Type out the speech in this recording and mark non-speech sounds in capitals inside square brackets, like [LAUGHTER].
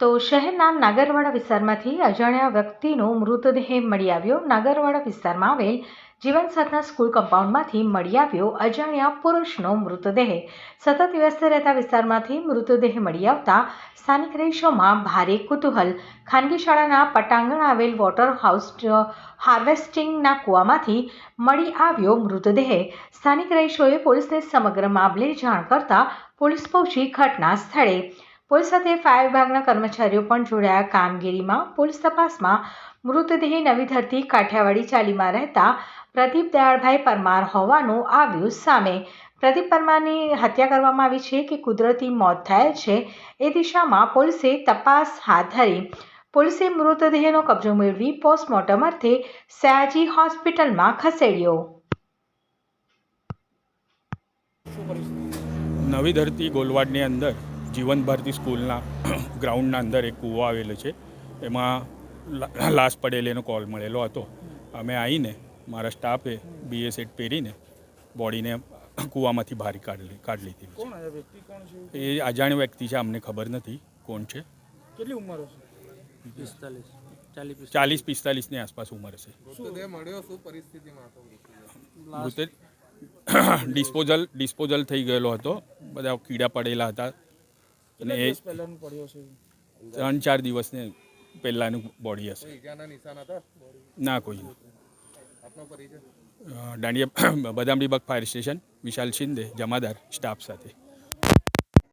તો શહેરના નાગરવાડા વિસ્તારમાંથી અજાણ્યા વ્યક્તિનો મૃતદેહ મળી આવ્યો. નાગરવાડા વિસ્તારમાં આવેલ જીવનસાથના સ્કૂલ કમ્પાઉન્ડમાંથી મળી આવ્યો અજાણ્યા પુરુષનો મૃતદેહ. સતત વ્યસ્ત રહેતા વિસ્તારમાંથી મૃતદેહ મળી આવતા સ્થાનિક રહીશોમાં ભારે કુતૂહલ. ખાનગી શાળાના પટાંગણ આવેલ વોટર હાઉસ હાર્વેસ્ટિંગના કૂવામાંથી મળી આવ્યો મૃતદેહ. સ્થાનિક રહીશોએ પોલીસને સમગ્ર મામલે જાણ કરતા પોલીસ પહોંચી ઘટના સ્થળે પોલીસ સાથે ફાયર વિભાગના કર્મચારીઓ પણ જોડાયા કામગીરીમાં. પોલીસ તપાસમાં મૃતદેહ નવી ધરતી કાઠિયાવાડી ચાલીમાં રહેતા પ્રદીપ દયાળભાઈ પરમાર હોવાનું આવ્યું સામે. પ્રદીપ પરમારની હત્યા કરવામાં આવી છે કે કુદરતી મોત થયેલ છે એ દિશામાં પોલીસે તપાસ હાથ ધરી. પોલીસે મૃતદેહનો કબજો મેળવી પોસ્ટમોર્ટમ અર્થે સયાજી હોસ્પિટલમાં ખસેડ્યો. નવી ધરતી ગોલવાડની અંદર જીવન ભારતી સ્કૂલના [CLEARS THROAT] ગ્રાઉન્ડના અંદર એક કૂવો આવેલો છે. એમાં લા- લાશ પડેલીનો કોલ મળેલો હતો. અમે આવીને મારા સ્ટાફે બીએ સેટ પહેરીને બોડીને [CLEARS THROAT] કૂવામાંથી બહાર કાઢી કાઢી લીધી કોણ આ વ્યક્તિ? કોણ છે? એ અજાણ્યો વ્યક્તિ છે અમને ખબર નથી કોણ છે. કેટલી ઉંમર હશે? ચાલીસ પિસ્તાલીસની આસપાસ ઉંમર છે મૃતદેહ મળ્યો શું પરિસ્થિતિમાં હતો મૃતદેહ? મૃતદેહ [CLEARS THROAT] ડિસ્પોઝલ ડિસ્પોઝલ થઈ ગયેલો હતો. બધા કીડા પડેલા હતા. અને એ દિવસ પહેલાનું પડ્યો છે ત્રણ ચાર દિવસને પહેલાંનું બોડી હશે. કોઈ ઈજાના નિશાન હતા? ના કોઈ દાંડિયા [COUGHS] બદામડી બગ ફાયર સ્ટેશન વિશાલ શિંદે જમાદાર સ્ટાફ સાથે.